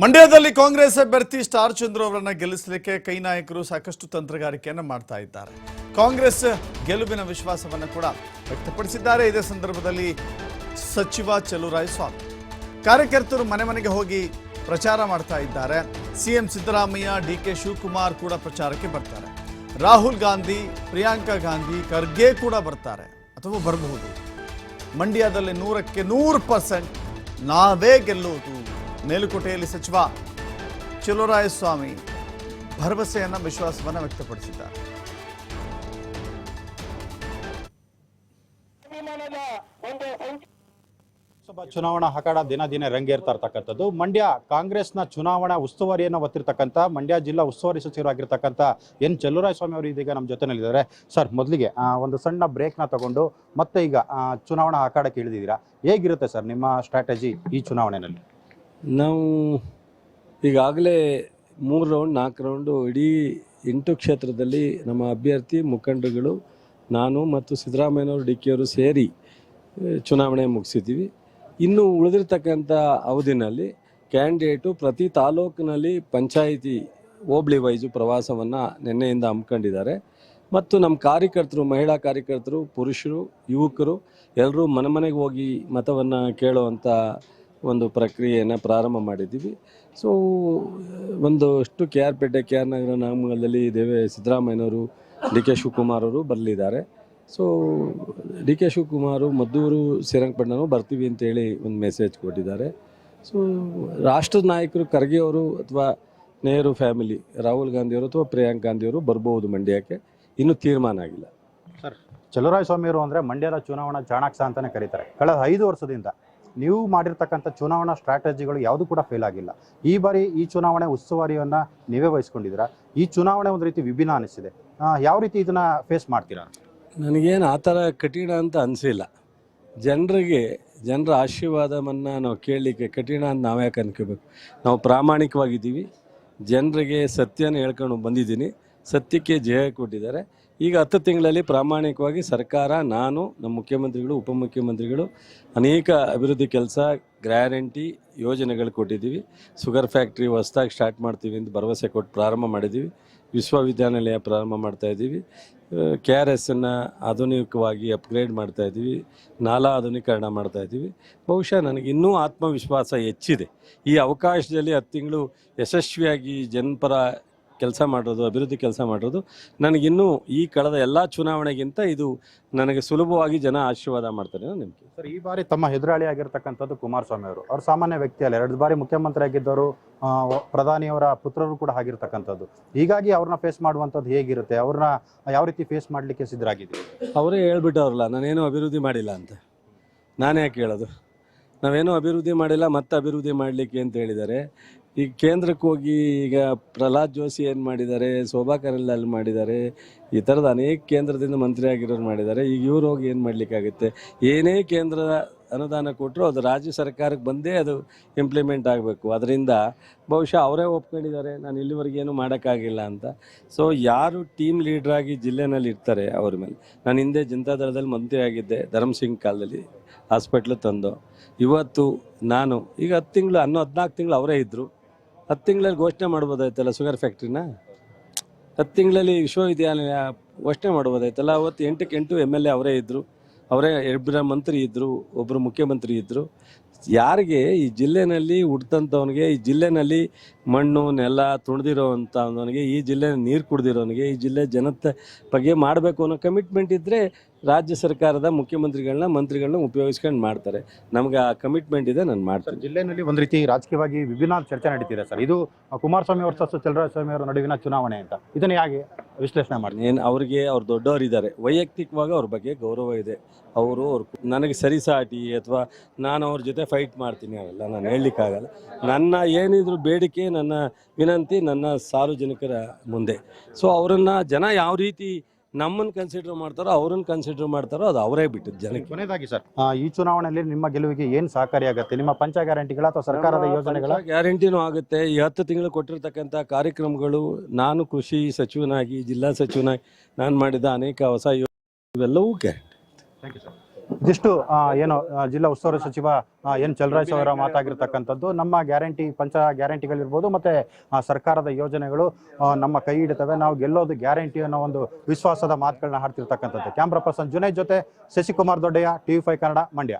ಮಂಡ್ಯದಲ್ಲಿ ಕಾಂಗ್ರೆಸ್ ಅಭ್ಯರ್ಥಿ ಸ್ಟಾರ್ ಚಂದ್ರು ಅವರನ್ನ ಗೆಲ್ಲಿಸಲಿಕ್ಕೆ ಕೈ ನಾಯಕರು ಸಾಕಷ್ಟು ತಂತ್ರಗಾರಿಕೆಯನ್ನು ಮಾಡ್ತಾ ಇದ್ದಾರೆ. ಕಾಂಗ್ರೆಸ್ ಗೆಲುವಿನ ವಿಶ್ವಾಸವನ್ನು ಕೂಡ ವ್ಯಕ್ತಪಡಿಸಿದ್ದಾರೆ. ಇದೇ ಸಂದರ್ಭದಲ್ಲಿ ಸಚಿವ ಸ್ವಾಮಿ ಕಾರ್ಯಕರ್ತರು ಮನೆ ಮನೆಗೆ ಹೋಗಿ ಪ್ರಚಾರ ಮಾಡ್ತಾ ಇದ್ದಾರೆ. CM Siddaramaiah, D K Shivakumar ಕೂಡ ಪ್ರಚಾರಕ್ಕೆ ಬರ್ತಾರೆ. ರಾಹುಲ್ ಗಾಂಧಿ, ಪ್ರಿಯಾಂಕಾ ಗಾಂಧಿ, ಖರ್ಗೆ ಕೂಡ ಬರ್ತಾರೆ. ಅಥವಾ ಬರಬಹುದು. ಮಂಡ್ಯದಲ್ಲಿ ನೂರಕ್ಕೆ ನೂರು ಪರ್ಸೆಂಟ್ ನಾವೇ ಗೆಲ್ಲುವುದು ಮೇಲುಕೋಟೆಯಲ್ಲಿ ಸಚಿವ ಚಲುರಾಯಸ್ವಾಮಿ ಭರವಸೆಯನ್ನ ವಿಶ್ವಾಸವನ್ನು ವ್ಯಕ್ತಪಡಿಸಿದ್ದಾರೆ. ಚುನಾವಣಾ ಅಖಾಡ ದಿನ ದಿನ ರಂಗೇರ್ತಾ ಇರ್ತಕ್ಕಂಥದ್ದು. ಮಂಡ್ಯ ಕಾಂಗ್ರೆಸ್ನ ಚುನಾವಣಾ ಉಸ್ತುವಾರಿಯನ್ನು ಹೊತ್ತಿರ್ತಕ್ಕಂಥ, ಮಂಡ್ಯ ಜಿಲ್ಲಾ ಉಸ್ತುವಾರಿ ಸಚಿವರಾಗಿರ್ತಕ್ಕಂಥ ಎನ್ ಸ್ವಾಮಿ ಅವರು ಇದೀಗ ನಮ್ಮ ಜೊತೆನಲ್ಲಿದ್ದಾರೆ ಸರ್, ಮೊದಲಿಗೆ ಒಂದು ಸಣ್ಣ ಬ್ರೇಕ್ನ ತಗೊಂಡು ಮತ್ತೆ ಈಗ ಚುನಾವಣಾ ಅಖಾಡಕ್ಕೆ ಇಳಿದಿದ್ದೀರಾ? ಹೇಗಿರುತ್ತೆ ಸರ್ ನಿಮ್ಮ ಸ್ಟ್ರಾಟಜಿ ಈ ಚುನಾವಣೆಯಲ್ಲಿ? ನಾವು ಈಗಾಗಲೇ ಮೂರು ರೌಂಡ್, ನಾಲ್ಕು ರೌಂಡು ಇಡೀ ಎಂಟು ಕ್ಷೇತ್ರದಲ್ಲಿ ನಮ್ಮ ಅಭ್ಯರ್ಥಿ ಮುಖಂಡರುಗಳು ನಾನು ಮತ್ತು ಸಿದ್ದರಾಮಯ್ಯನವರು ಡಿ ಕೆಯವರು ಸೇರಿ ಚುನಾವಣೆ ಮುಗಿಸಿದ್ದೀವಿ. ಇನ್ನು ಉಳಿದಿರ್ತಕ್ಕಂಥ ಅವಧಿನಲ್ಲಿ ಕ್ಯಾಂಡಿಡೇಟು ಪ್ರತಿ ತಾಲೂಕಿನಲ್ಲಿ ಪಂಚಾಯಿತಿ ಹೋಬಳಿ ವೈಸು ಪ್ರವಾಸವನ್ನು ನಿನ್ನೆಯಿಂದ ಹಮ್ಮಿಕೊಂಡಿದ್ದಾರೆ. ಮತ್ತು ನಮ್ಮ ಕಾರ್ಯಕರ್ತರು, ಮಹಿಳಾ ಕಾರ್ಯಕರ್ತರು, ಪುರುಷರು, ಯುವಕರು ಎಲ್ಲರೂ ಮನೆ ಮನೆಗೆ ಹೋಗಿ ಮತವನ್ನು ಕೇಳುವಂಥ ಒಂದು ಪ್ರಕ್ರಿಯೆಯನ್ನು ಪ್ರಾರಂಭ ಮಾಡಿದ್ದೀವಿ. ಸೊ ಒಂದಷ್ಟು K R Pete K R Nagara ನಾಮಗಳಲ್ಲಿ ದೇವೇ ಸಿದ್ದರಾಮಯ್ಯನವರು, ಡಿ ಕೆ ಶಿವಕುಮಾರ್ ಅವರು ಬರಲಿದ್ದಾರೆ. So D K Shivakumar, Maddur ಶ್ರೀರಂಗಪಟ್ಟಣನೂ ಬರ್ತೀವಿ ಅಂತೇಳಿ ಒಂದು ಮೆಸೇಜ್ ಕೊಟ್ಟಿದ್ದಾರೆ. ಸೊ ರಾಷ್ಟ್ರದ ನಾಯಕರು ಖರ್ಗೆ ಅವರು ಅಥವಾ ನೆಹರು ಫ್ಯಾಮಿಲಿ ರಾಹುಲ್ ಗಾಂಧಿಯವರು ಅಥವಾ ಪ್ರಿಯಾಂಕ್ ಗಾಂಧಿಯವರು ಬರ್ಬೋದು ಮಂಡ್ಯಕ್ಕೆ. ಇನ್ನೂ ತೀರ್ಮಾನ ಆಗಿಲ್ಲ. ಸರ್ ಸ್ವಾಮಿ ಅವರು ಅಂದರೆ ಮಂಡ್ಯದ ಚುನಾವಣಾ ಚಾಣಾಕ್ಷ ಅಂತಲೇ ಕರೀತಾರೆ. ಕಳೆದ ಐದು ವರ್ಷದಿಂದ ನೀವು ಮಾಡಿರ್ತಕ್ಕಂಥ ಚುನಾವಣಾ ಸ್ಟ್ರಾಟಜಿಗಳು ಯಾವುದು ಕೂಡ ಫೇಲ್ ಆಗಿಲ್ಲ. ಈ ಬಾರಿ ಈ ಚುನಾವಣೆ ಉಸ್ತುವಾರಿಯನ್ನು ನೀವೇ ವಹಿಸ್ಕೊಂಡಿದ್ದೀರಾ? ಈ ಚುನಾವಣೆ ಒಂದು ರೀತಿ ವಿಭಿನ್ನ ಅನಿಸಿದೆ ಯಾವ ರೀತಿ ಇದನ್ನು ಫೇಸ್ ಮಾಡ್ತೀರಾ? ನನಗೇನು ಆ ಥರ ಕಠಿಣ ಅಂತ ಅನಿಸಿಲ್ಲ. ಜನರಿಗೆ, ಜನರ ಆಶೀರ್ವಾದವನ್ನು ನಾವು ಕೇಳಲಿಕ್ಕೆ ಕಠಿಣ ಅಂತ ನಾವು ಯಾಕೆ ಅನ್ಕೋಬೇಕು? ನಾವು ಪ್ರಾಮಾಣಿಕವಾಗಿದ್ದೀವಿ. ಜನರಿಗೆ ಸತ್ಯನ ಹೇಳ್ಕೊಂಡು ಬಂದಿದ್ದೀನಿ. ಸತ್ಯಕ್ಕೆ ಜಯ ಕೊಟ್ಟಿದ್ದಾರೆ. ಈಗ ಹತ್ತು ತಿಂಗಳಲ್ಲಿ ಪ್ರಾಮಾಣಿಕವಾಗಿ ಸರ್ಕಾರ, ನಾನು, ನಮ್ಮ ಮುಖ್ಯಮಂತ್ರಿಗಳು, ಉಪಮುಖ್ಯಮಂತ್ರಿಗಳು ಅನೇಕ ಅಭಿವೃದ್ಧಿ ಕೆಲಸ, ಗ್ಯಾರಂಟಿ ಯೋಜನೆಗಳು ಕೊಟ್ಟಿದ್ದೀವಿ. ಶುಗರ್ ಫ್ಯಾಕ್ಟ್ರಿ ಹೊಸ್ದಾಗಿ ಸ್ಟಾರ್ಟ್ ಮಾಡ್ತೀವಿ ಅಂತ ಭರವಸೆ ಕೊಟ್ಟು ಪ್ರಾರಂಭ ಮಾಡಿದ್ದೀವಿ. ವಿಶ್ವವಿದ್ಯಾನಿಲಯ ಪ್ರಾರಂಭ ಮಾಡ್ತಾ ಇದ್ದೀವಿ. ಕೆ ಆರ್ ಎಸ್ಸನ್ನು ಆಧುನಿಕವಾಗಿ ಅಪ್ಗ್ರೇಡ್ ಮಾಡ್ತಾ ಇದ್ದೀವಿ. ನಾಲಾ ಆಧುನೀಕರಣ ಮಾಡ್ತಾ ಇದ್ದೀವಿ. ಬಹುಶಃ ನನಗೆ ಇನ್ನೂ ಆತ್ಮವಿಶ್ವಾಸ ಹೆಚ್ಚಿದೆ. ಈ ಅವಕಾಶದಲ್ಲಿ ಹತ್ತು ತಿಂಗಳು ಯಶಸ್ವಿಯಾಗಿ ಜನಪರ ಕೆಲಸ ಮಾಡೋದು ಅಭಿವೃದ್ಧಿ ಕೆಲಸ ಮಾಡೋದು ನನಗಿನ್ನೂ ಈ ಕಳೆದ ಎಲ್ಲ ಚುನಾವಣೆಗಿಂತ ಇದು ನನಗೆ ಸುಲಭವಾಗಿ ಜನ ಆಶೀರ್ವಾದ ಮಾಡ್ತಾರೆ ನಿಮಗೆ ನಂಬಿಕೆ. ಸರ್ ಈ ಬಾರಿ ತಮ್ಮ ಹೆದರಾಳಿ ಆಗಿರ್ತಕ್ಕಂಥದ್ದು ಕುಮಾರಸ್ವಾಮಿ ಅವರು. ಅವ್ರು ಸಾಮಾನ್ಯ ವ್ಯಕ್ತಿ ಅಲ್ಲ ಎರಡು ಬಾರಿ ಮುಖ್ಯಮಂತ್ರಿ ಆಗಿದ್ದವರು ಪ್ರಧಾನಿಯವರ ಪುತ್ರರು ಕೂಡ ಆಗಿರ್ತಕ್ಕಂಥದ್ದು. ಹೀಗಾಗಿ ಅವ್ರನ್ನ ಫೇಸ್ ಮಾಡುವಂಥದ್ದು ಹೇಗಿರುತ್ತೆ? ಅವ್ರನ್ನ ಯಾವ ರೀತಿ ಫೇಸ್ ಮಾಡಲಿಕ್ಕೆ ಸಿದ್ಧರಾಗಿದ್ದೀವಿ ಅವರೇ ಹೇಳ್ಬಿಟ್ಟವ್ರಲ್ಲ ನಾನೇನು ಅಭಿವೃದ್ಧಿ ಮಾಡಿಲ್ಲ ಅಂತ. ನಾನೇ ಯಾಕೆ ಹೇಳೋದು? ನಾವೇನೂ ಅಭಿವೃದ್ಧಿ ಮಾಡಿಲ್ಲ, ಮತ್ತೆ ಅಭಿವೃದ್ಧಿ ಮಾಡಲಿಕ್ಕೆ ಅಂತ ಹೇಳಿದ್ದಾರೆ. ಈಗ ಕೇಂದ್ರಕ್ಕೆ ಹೋಗಿ ಈಗ ಪ್ರಹ್ಲಾದ್ ಜೋಶಿ ಏನು ಮಾಡಿದ್ದಾರೆ, ಶೋಭಾ ಕರಂದ್ಲಾಲ್ ಮಾಡಿದ್ದಾರೆ, ಈ ಥರದ ಅನೇಕ ಕೇಂದ್ರದಿಂದ ಮಂತ್ರಿ ಆಗಿರೋರು ಮಾಡಿದ್ದಾರೆ. ಈಗ ಇವ್ರು ಹೋಗಿ ಏನು ಮಾಡಲಿಕ್ಕಾಗುತ್ತೆ? ಏನೇ ಕೇಂದ್ರ ಅನುದಾನ ಕೊಟ್ಟರು, ಅದು ರಾಜ್ಯ ಸರ್ಕಾರಕ್ಕೆ ಬಂದೇ ಅದು ಇಂಪ್ಲಿಮೆಂಟ್ ಆಗಬೇಕು. ಅದರಿಂದ ಬಹುಶಃ ಅವರೇ ಒಪ್ಕೊಂಡಿದ್ದಾರೆ, ನಾನು ಇಲ್ಲಿವರೆಗೆ ಏನು ಮಾಡೋಕ್ಕಾಗಿಲ್ಲ ಅಂತ. ಸೊ ಯಾರು ಟೀಮ್ ಲೀಡ್ರಾಗಿ ಜಿಲ್ಲೆನಲ್ಲಿ ಇರ್ತಾರೆ ಅವ್ರ ಮೇಲೆ. ನಾನು ಹಿಂದೆ ಜನತಾದಳದಲ್ಲಿ ಮಂತ್ರಿ ಆಗಿದ್ದೆ ಧರ್ಮಸಿಂಗ್ ಕಾಲದಲ್ಲಿ ಹಾಸ್ಪಿಟ್ಲು ತಂದು. ಇವತ್ತು ನಾನು, ಈಗ ಹತ್ತು ತಿಂಗಳು ಹನ್ನೊ ಹದಿನಾಲ್ಕು ತಿಂಗಳು ಅವರೇ ಇದ್ದರು ಹತ್ತು ತಿಂಗಳಲ್ಲಿ ಘೋಷಣೆ ಮಾಡ್ಬೋದಾಯ್ತಲ್ಲ ಶುಗರ್ ಫ್ಯಾಕ್ಟ್ರಿನ ಹತ್ತು ತಿಂಗಳಲ್ಲಿ ವಿಶ್ವವಿದ್ಯಾಲಯ ಘೋಷಣೆ ಮಾಡ್ಬೋದಾಯ್ತಲ್ಲ, ಅವತ್ತು ಎಂಟಕ್ಕೆ ಎಂಟು ಎಂ ಎಲ್ ಎ ಅವರೇ ಇದ್ದರು ಅವರೇ ಇಬ್ಬರ ಮಂತ್ರಿ ಇದ್ದರು ಒಬ್ಬರು ಮುಖ್ಯಮಂತ್ರಿ ಇದ್ದರು ಯಾರಿಗೆ ಈ ಜಿಲ್ಲೆನಲ್ಲಿ ಹುಡ್ತಂಥವನಿಗೆ ಈ ಜಿಲ್ಲೆನಲ್ಲಿ ಮಣ್ಣು, ನೆಲ ತುಣಿದಿರೋವಂಥವನಿಗೆ ಈ ಜಿಲ್ಲೆ ನೀರು ಕುಡ್ದಿರೋನಿಗೆ, ಈ ಜಿಲ್ಲೆ ಜನತೆ ಬಗ್ಗೆ ಮಾಡಬೇಕು ಅನ್ನೋ ಕಮಿಟ್ಮೆಂಟ್ ಇದ್ದರೆ ರಾಜ್ಯ ಸರ್ಕಾರದ ಮುಖ್ಯಮಂತ್ರಿಗಳನ್ನ ಮಂತ್ರಿಗಳನ್ನ ಉಪಯೋಗಿಸ್ಕೊಂಡು ಮಾಡ್ತಾರೆ. ನಮ್ಗೆ ಆ ಕಮಿಟ್ಮೆಂಟ್ ಇದೆ ನಾನು ಮಾಡ್ತೀನಿ. ಜಿಲ್ಲೆಯಲ್ಲಿ ಒಂದು ರೀತಿ ರಾಜಕೀಯವಾಗಿ ವಿಭಿನ್ನ ಚರ್ಚೆ ನಡೀತಿದೆ ಸರ್. ಇದು ಕುಮಾರಸ್ವಾಮಿ ವರ್ಸಸ್ ಚಲರಾಜಸ್ವಾಮಿ ಅವರ ನಡುವಿನ ಚುನಾವಣೆ ಅಂತ. ಇದನ್ನ ಹೇಗೆ ವಿಶ್ಲೇಷಣೆ ಮಾಡ್ತೀನಿ ಏನು ಅವ್ರಿಗೆ ಅವ್ರು ದೊಡ್ಡವರಿದ್ದಾರೆ. ವೈಯಕ್ತಿಕವಾಗಿ ಅವ್ರ ಬಗ್ಗೆ ಗೌರವ ಇದೆ. ಅವರು ಅವ್ರು ನನಗೆ ಸರಿಸಾಟಿ ಅಥವಾ ನಾನು ಅವ್ರ ಜೊತೆ ಫೈಟ್ ಮಾಡ್ತೀನಿ ಅವೆಲ್ಲ ನಾನು ಹೇಳಲಿಕ್ಕಾಗಲ್ಲ. ನನ್ನ ಏನಿದ್ರು ಬೇಡಿಕೆ ನನ್ನ ವಿನಂತಿ ನನ್ನ ಸಾರ್ವಜನಿಕರ ಮುಂದೆ. ಸೊ ಅವರನ್ನು ಜನ ಯಾವ ರೀತಿ ನಮ್ಮನ್ನು ಕನ್ಸಿಡರ್ ಮಾಡ್ತಾರೋ ಅವ್ರನ್ನ ಕನ್ಸಿಡರ್ ಮಾಡ್ತಾರೋ ಅದು ಅವರೇ ಬಿಟ್ಟಿದ್ದು ಜನಕ್ಕೆ. ಕೊನೆಯದಾಗಿ ಸರ್. ಆ, ಈ ಚುನಾವಣೆಯಲ್ಲಿ ನಿಮ್ಮ ಗೆಲುವಿಗೆ ಏನು ಸಹಕಾರಿಯಾಗುತ್ತೆ ನಿಮ್ಮ ಪಂಚ ಗ್ಯಾರಂಟಿಗಳ ಅಥವಾ ಸರ್ಕಾರದ ಯೋಜನೆಗಳ? ಗ್ಯಾರಂಟಿನೂ ಆಗುತ್ತೆ. ಈ ಹತ್ತು ತಿಂಗಳು ಕೊಟ್ಟಿರ್ತಕ್ಕಂಥ ಕಾರ್ಯಕ್ರಮಗಳು ನಾನು ಕೃಷಿ ಸಚಿವನಾಗಿ ಜಿಲ್ಲಾ ಸಚಿವನಾಗಿ ನಾನು ಮಾಡಿದ ಅನೇಕ ಹೊಸ ಯೋಜನೆ ಇವೆಲ್ಲವೂ ಗ್ಯಾರಂಟಿ. ಥ್ಯಾಂಕ್ ಯು ಸರ್ ಇದಿಷ್ಟು ಏನು ಜಿಲ್ಲಾ ಉಸ್ತುವಾರಿ ಸಚಿವ ಎನ್. ಚಲರಾಜ್ ಅವರ ಮಾತಾಗಿರ್ತಕ್ಕಂಥದ್ದು, ನಮ್ಮ ಗ್ಯಾರಂಟಿ, ಪಂಚ ಗ್ಯಾರಂಟಿಗಳಿರ್ಬೋದು, ಮತ್ತೆ ಸರ್ಕಾರದ ಯೋಜನೆಗಳು ನಮ್ಮ ಕೈ ಹಿಡಿತವೆ. ನಾವು ಗೆಲ್ಲೋದು ಗ್ಯಾರಂಟಿ ಅನ್ನೋ ಒಂದು ವಿಶ್ವಾಸದ ಮಾತುಗಳನ್ನ ಹಾಡ್ತಿರ್ತಕ್ಕಂಥದ್ದು. ಕ್ಯಾಮ್ರಾ ಪರ್ಸನ್ ಜುನೈದ್ ಜೊತೆ ಶಶಿಕುಮಾರ್ ದೊಡ್ಡಯ್ಯ ಟಿವಿ ಫೈವ್ ಕನ್ನಡ, ಮಂಡ್ಯ.